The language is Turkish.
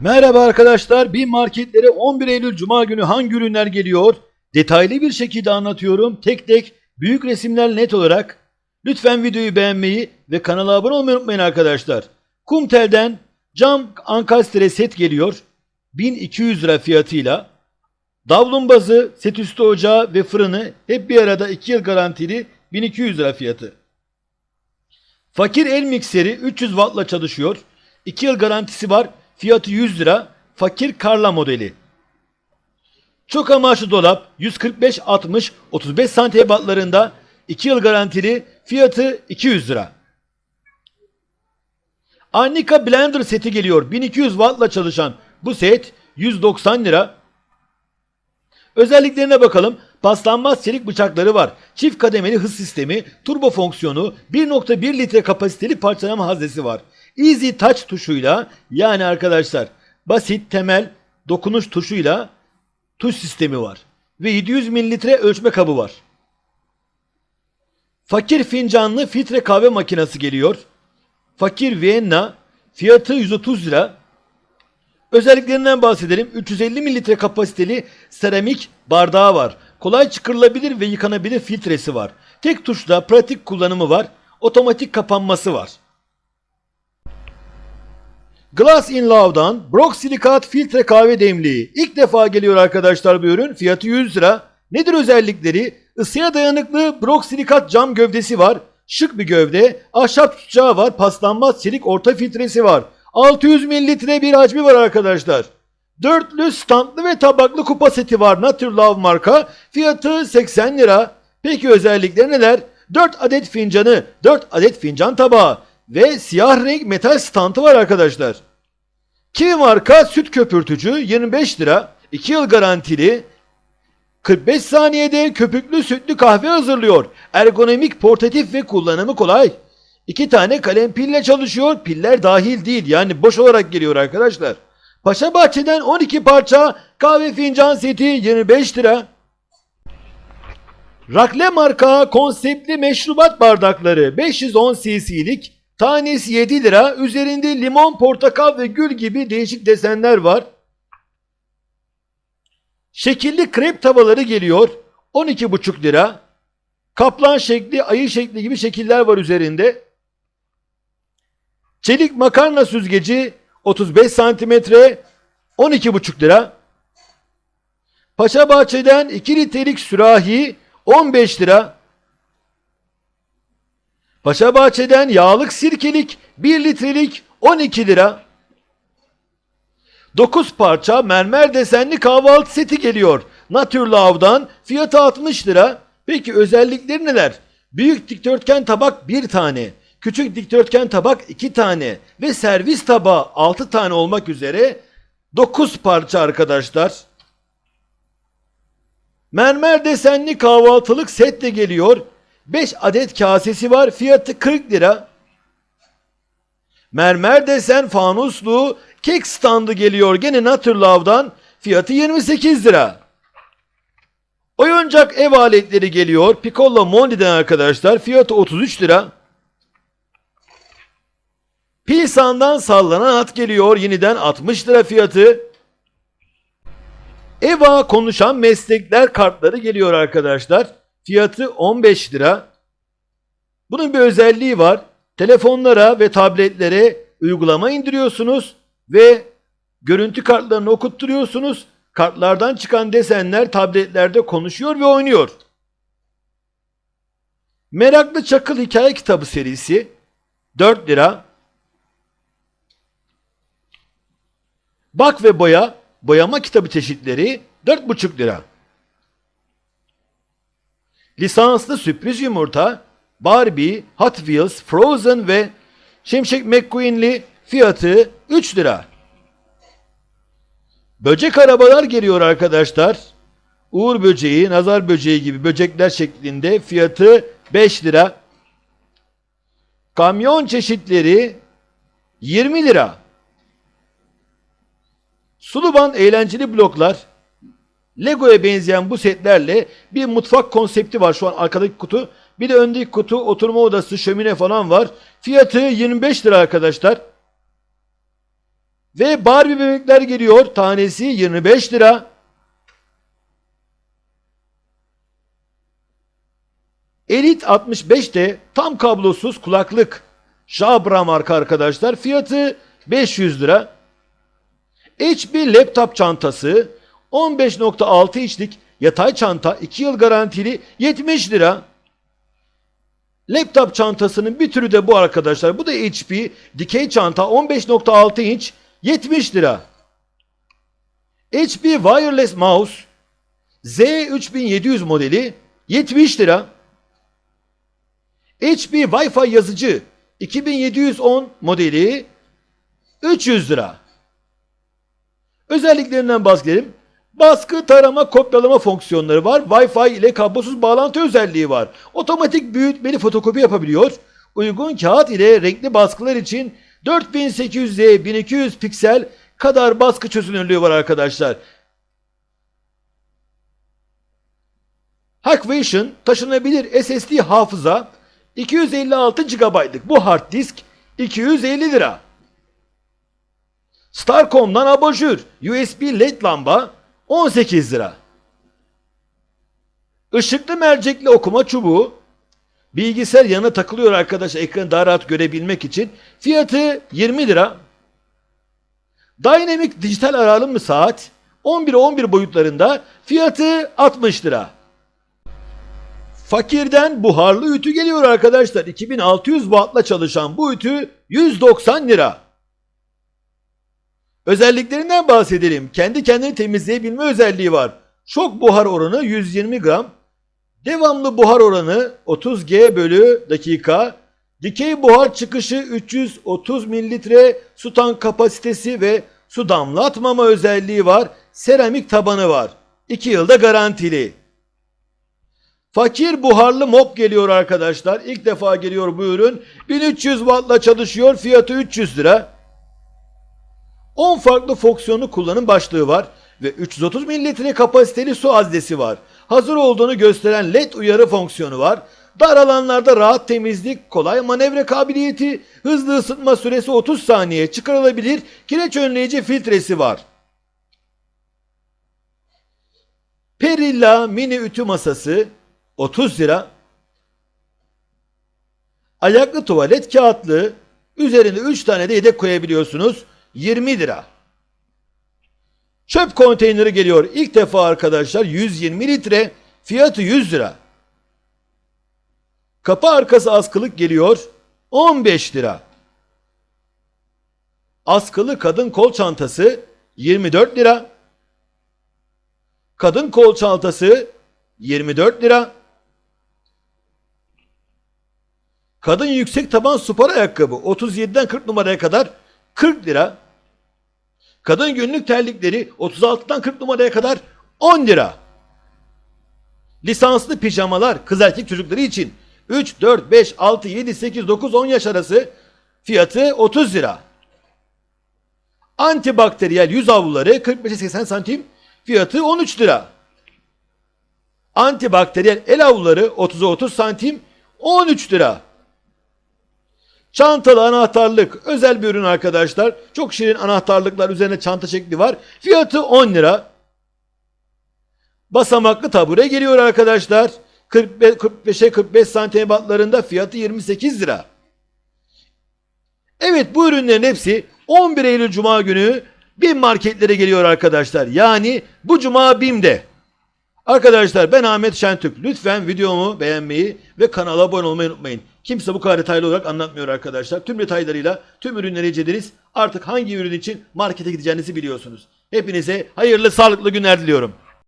Merhaba arkadaşlar. Bir marketlere 11 Eylül Cuma günü hangi ürünler geliyor? Detaylı bir şekilde anlatıyorum. Tek tek büyük resimler net olarak. Lütfen videoyu beğenmeyi ve kanala abone olmayı unutmayın arkadaşlar. Kumtel'den cam ankastre set geliyor. 1200 lira fiyatıyla. Davlun bazı, set üstü ocağı ve fırını hep bir arada 2 yıl garantili 1200 lira fiyatı. Fakir el mikseri 300 wattla çalışıyor. 2 yıl garantisi var. Fiyatı 100 lira. Fakir Karla modeli. Çok amaçlı dolap 145 60 35 santim ebatlarında 2 yıl garantili fiyatı 200 lira. Annika Blender seti geliyor. 1200 wattla çalışan bu set 190 lira. Özelliklerine bakalım. Paslanmaz çelik bıçakları var. Çift kademeli hız sistemi, turbo fonksiyonu, 1.1 litre kapasiteli parçalama haznesi var. Easy Touch tuşuyla yani arkadaşlar basit temel dokunuş tuşuyla tuş sistemi var. Ve 700 mililitre ölçme kabı var. Fakir fincanlı filtre kahve makinesi geliyor. Fakir Vienna fiyatı 130 lira. Özelliklerinden bahsedelim. 350 mililitre kapasiteli seramik bardağı var. Kolay çıkarılabilir ve yıkanabilir filtresi var. Tek tuşla pratik kullanımı var. Otomatik kapanması var. Glass in Love'dan Brock Silikat filtre kahve demliği. İlk defa geliyor arkadaşlar bu ürün. Fiyatı 100 lira. Nedir özellikleri? Isıya dayanıklı Brock Silikat cam gövdesi var. Şık bir gövde. Ahşap tutacağı var. Paslanmaz çelik orta filtresi var. 600 mililitre bir hacmi var arkadaşlar. Dörtlü standlı ve tabaklı kupa seti var. Nature Love marka. Fiyatı 80 lira. Peki özellikleri neler? 4 adet fincanı, 4 adet fincan tabağı ve siyah renk metal standı var arkadaşlar. Kiwi marka süt köpürtücü 25 lira. 2 yıl garantili. 45 saniyede köpüklü sütlü kahve hazırlıyor. Ergonomik, portatif ve kullanımı kolay. İki tane kalem pille çalışıyor. Piller dahil değil yani boş olarak geliyor arkadaşlar. Paşa Bahçe'den 12 parça kahve fincan seti 25 lira. Rakle marka konseptli meşrubat bardakları 510 cc'lik tanesi 7 lira. Üzerinde limon, portakal ve gül gibi değişik desenler var. Şekilli krep tavaları geliyor 12,5 lira. Kaplan şekli, ayı şekli gibi şekiller var üzerinde. Çelik makarna süzgeci 35 santimetre 12,5 lira. Paşa Bahçe'den 2 litrelik sürahi 15 lira. Paşa Bahçe'den yağlık sirkelik 1 litrelik 12 lira. 9 parça mermer desenli kahvaltı seti geliyor. Nature Love'dan fiyatı 60 lira. Peki özellikleri neler? Büyük dikdörtgen tabak 1 tane. Küçük dikdörtgen tabak 2 tane. Ve servis tabağı 6 tane olmak üzere 9 parça arkadaşlar. Mermer desenli kahvaltılık set de geliyor. 5 adet kasesi var. Fiyatı 40 lira. Mermer desen fanuslu kek standı geliyor. Gene Nature Love'dan. Fiyatı 28 lira. Oyuncak ev aletleri geliyor. Piccolo Mondi'den arkadaşlar. Fiyatı 33 lira. Pilsan'dan sallanan at geliyor. Yeniden 60 lira fiyatı. EVA konuşan meslekler kartları geliyor arkadaşlar. Fiyatı 15 lira. Bunun bir özelliği var. Telefonlara ve tabletlere uygulama indiriyorsunuz ve görüntü kartlarını okutturuyorsunuz. Kartlardan çıkan desenler tabletlerde konuşuyor ve oynuyor. Meraklı Çakıl Hikaye Kitabı serisi 4 lira. Bak ve boya boyama kitabı çeşitleri 4,5 lira. Lisanslı sürpriz yumurta Barbie, Hot Wheels, Frozen ve Şimşek McQueen'li fiyatı 3 lira. Böcek arabalar geliyor arkadaşlar. Uğur böceği, nazar böceği gibi böcekler şeklinde fiyatı 5 lira. Kamyon çeşitleri 20 lira. Suluban eğlenceli bloklar. Lego'ya benzeyen bu setlerle bir mutfak konsepti var şu an arkadaki kutu. Bir de öndeki kutu oturma odası, şömine falan var. Fiyatı 25 lira arkadaşlar. Ve Barbie bebekler geliyor. Tanesi 25 lira. Elite 65 de tam kablosuz kulaklık. Jabra marka arkadaşlar. Fiyatı 500 lira. HP laptop çantası 15.6 inçlik yatay çanta 2 yıl garantili 70 lira. Laptop çantasının bir türü de bu arkadaşlar. Bu da HP dikey çanta 15.6 inç 70 lira. HP wireless mouse Z3700 modeli 70 lira. HP Wi-Fi yazıcı 2710 modeli 300 lira. Özelliklerinden bahsedelim. Baskı, tarama, kopyalama fonksiyonları var. Wi-Fi ile kablosuz bağlantı özelliği var. Otomatik büyütmeli fotokopi yapabiliyor. Uygun kağıt ile renkli baskılar için 4800Z 1200 piksel kadar baskı çözünürlüğü var arkadaşlar. Hackvision taşınabilir SSD hafıza 256 GB'lık bu hard disk 250 lira. Starcom'dan abajur USB led lamba 18 lira. Işıklı mercekli okuma çubuğu bilgisayar yanına takılıyor arkadaş ekranı daha rahat görebilmek için. Fiyatı 20 lira. Dynamic dijital alarmlı saat 11'e 11 boyutlarında fiyatı 60 lira. Fakirden buharlı ütü geliyor arkadaşlar. 2600 wattla çalışan bu ütü 190 lira. Özelliklerinden bahsedelim. Kendi kendini temizleyebilme özelliği var. Çok buhar oranı 120 gram. Devamlı buhar oranı 30 G bölü dakika. Dikey buhar çıkışı 330 mililitre su tank kapasitesi ve su damlatmama özelliği var. Seramik tabanı var. 2 yılda garantili. Fakir buharlı mop geliyor arkadaşlar. İlk defa geliyor bu ürün. 1300 wattla çalışıyor. Fiyatı 300 lira. 10 farklı fonksiyonlu kullanım başlığı var ve 330 mililitre kapasiteli su haznesi var. Hazır olduğunu gösteren led uyarı fonksiyonu var. Dar alanlarda rahat temizlik, kolay manevra kabiliyeti, hızlı ısıtma süresi 30 saniye çıkarılabilir kireç önleyici filtresi var. Perilla mini ütü masası 30 lira. Ayaklı tuvalet kağıtlığı üzerine 3 tane de yedek koyabiliyorsunuz. 20 lira. Çöp konteyneri geliyor. İlk defa arkadaşlar 120 litre. Fiyatı 100 lira. Kapı arkası askılık geliyor. 15 lira. Askılı kadın kol çantası 24 lira. Kadın kol çantası 24 lira. Kadın yüksek taban spor ayakkabı 37'den 40 numaraya kadar 40 lira. Kadın günlük terlikleri 36'dan 40 numaraya kadar 10 lira. Lisanslı pijamalar kız erkek çocukları için 3, 4, 5, 6, 7, 8, 9, 10 yaş arası fiyatı 30 lira. Antibakteriyel yüz havluları 45'e 80 santim fiyatı 13 lira. Antibakteriyel el havluları 30'a 30 santim 13 lira. Çantalı anahtarlık özel bir ürün arkadaşlar. Çok şirin anahtarlıklar üzerine çanta şekli var. Fiyatı 10 lira. Basamaklı tabure geliyor arkadaşlar. 45, 45'e 45 santim ebatlarında fiyatı 28 lira. Evet bu ürünlerin hepsi 11 Eylül Cuma günü BİM marketlere geliyor arkadaşlar. Yani bu Cuma BİM'de. Arkadaşlar ben Ahmet Şentürk. Lütfen videomu beğenmeyi ve kanala abone olmayı unutmayın. Kimse bu kadar detaylı olarak anlatmıyor arkadaşlar. Tüm detaylarıyla tüm ürünleri inceleriz. Artık hangi ürün için markete gideceğinizi biliyorsunuz. Hepinize hayırlı sağlıklı günler diliyorum.